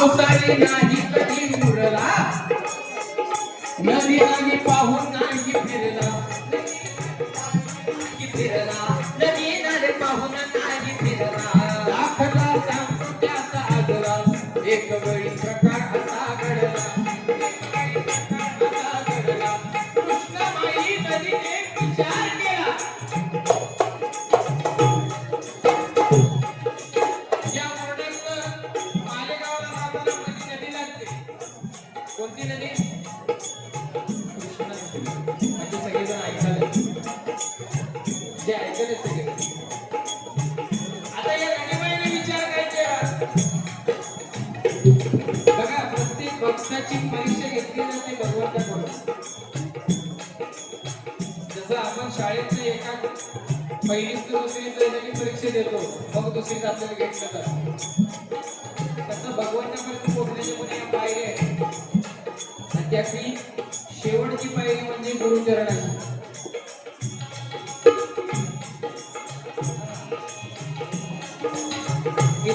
पावसाळी नाही कधी मुरला. नदी आणि पाहून नाही फिरला. फिरला. नदी पाहून नाही फिरला. दाखला त्याचा आदरा एक वेळी प्रकार असा घडला. कृष्णमाई नदीने विचार केला. जे आता या राणीबाईने विचार काय केला? बघा प्रत्येक भक्ताची परीक्षा घेतली जाते भगवंताकडून. जसं आपण शाळेत एका पहिली ते दुसरी परीक्षा देतो मग दुसरीच आपल्याला घेतलं जातं.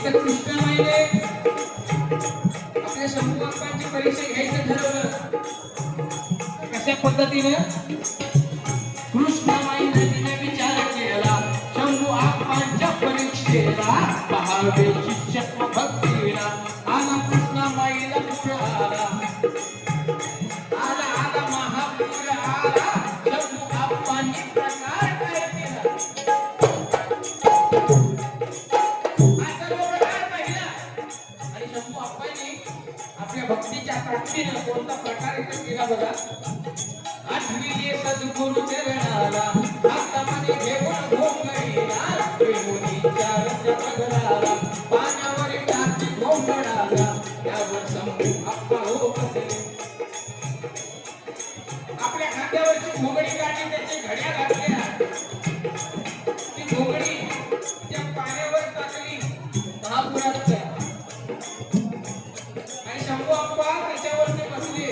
शिक्षक इथं कृष्णमाईने आपल्या शंभू बाप्पांची परीक्षा घ्यायचं ठरवलं कशा पद्धतीने? कृष्णमाईने तिने विचार केला. शंभू आप्पांच्या परीक्षेला पहावे शिक्षक भक्ती आपल्या भक्तीच्या ताकदीनं कोणता प्रकार इथं केला बघा. आठवी सद्गुरु चरणाला घेऊन घोंगडीला प्रेमुनीच्या टाकी घोंगडाला त्यावर आप्पा हो बसले आपल्या खांद्यावरची घोंगडी काढली त्याचे घड्या घातल्या. शंभू अप्पा त्याच्यावरती बसले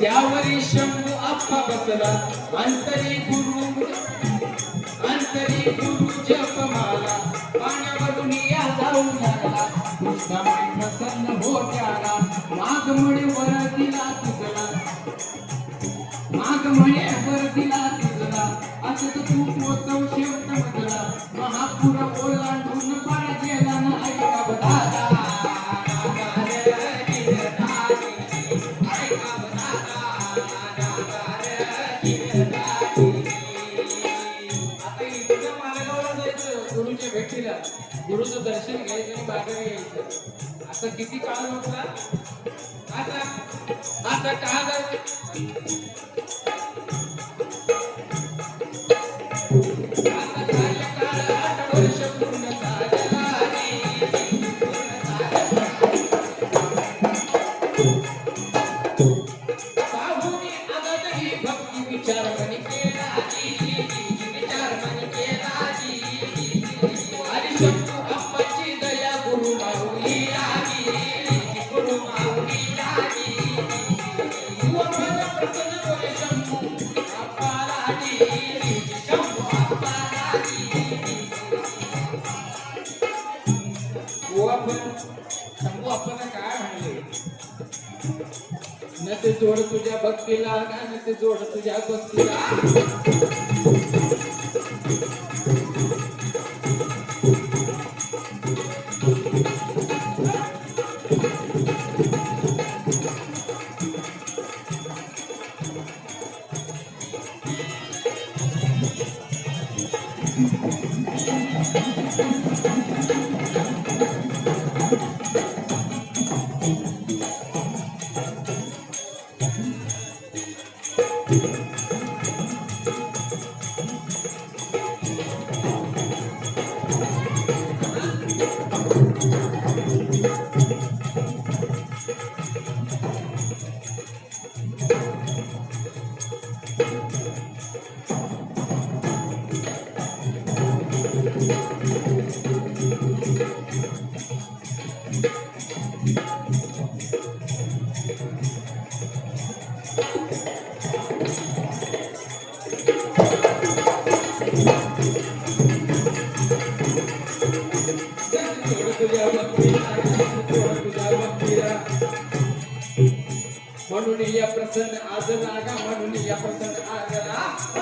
त्यावरी शंभू अप्पा बसला. अंतरी गुरु अंतरी गुरु जपमाला. पाण्यावरून या जाऊ लागला. कृष्णाबाई प्रसन्न हो त्याला माग म्हणे गुरुच्या गुरुचं दर्शन घ्यायचं आणि माघारी यायचं. आता किती काळ म्हटला? आता आता का भक्ती विचार आपण काय म्हणले न ते जोड तुझ्या भक्तीला न ते जोड तुझ्या भक्तीला Thank you. म्हणून या प्रसन्न आज नागा म्हणून या प्रसन्न आज